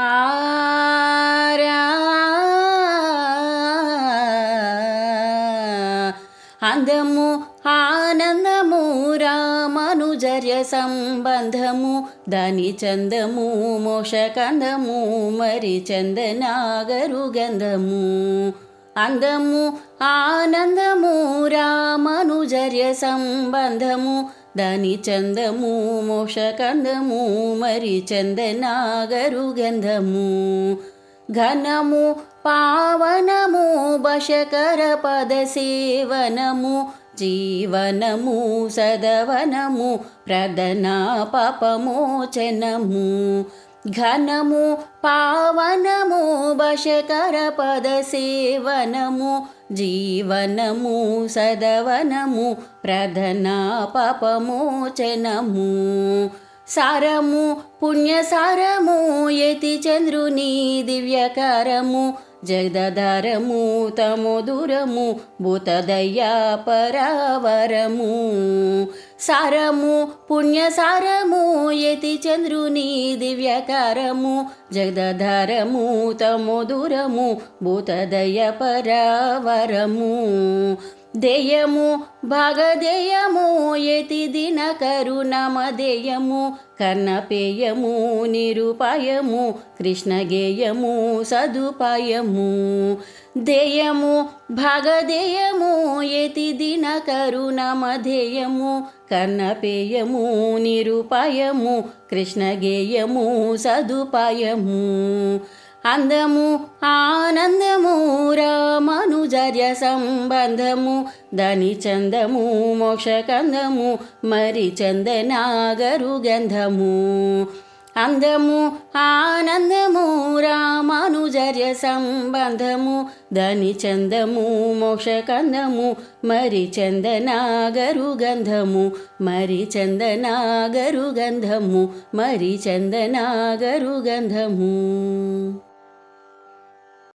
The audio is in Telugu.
ఆరా అందము ఆనందము రామనుజర్య సంబంధము దాని చందము మోషకందము మరి చందనాగరు గంధము. అందము ఆనందము రామనుజర్య సంబంధము దాని చందము మోషకందము మరి చందనాగరు గంధము. ఘనము పావనము బశకర పద సేవనము జీవనము సదవనము ప్రదనా పాపమోచనము ఘనము పావనము బశకర పద సేవనము జీవనము సదవనము ప్రధన పాపమోచనము. సారము పుణ్యసారము యతి చంద్రుని దివ్యకారము జగదారము తమోదురము భూతదయ్యా పరావరము సారము పుణ్యసారము యతి చంద్రుని దివ్యకారము జగదారము తమోదురము భూతదయ పరావరము దేయము భాగదేయము ఎతి దిన కరుణమదేయము కర్ణపేయము నిరుపాయము కృష్ణగేయము సదుపాయము. దేయము భాగదేయము ఎతి దిన కరుణమధేయము కర్ణపేయము నిరుపాయము కృష్ణగేయము సదుపాయము. అందము ఆ రామనుజర్య సంబంధము ధని చందము మోక్షకందము మరి చందనాగరు గంధము. అందము ఆనందము రామానుజర్య సంబంధము ధని చందము మోక్షకందము మరి చందనాగరు గంధము. మరి చందనాగరు గంధము మరి చందనాగరు గంధము.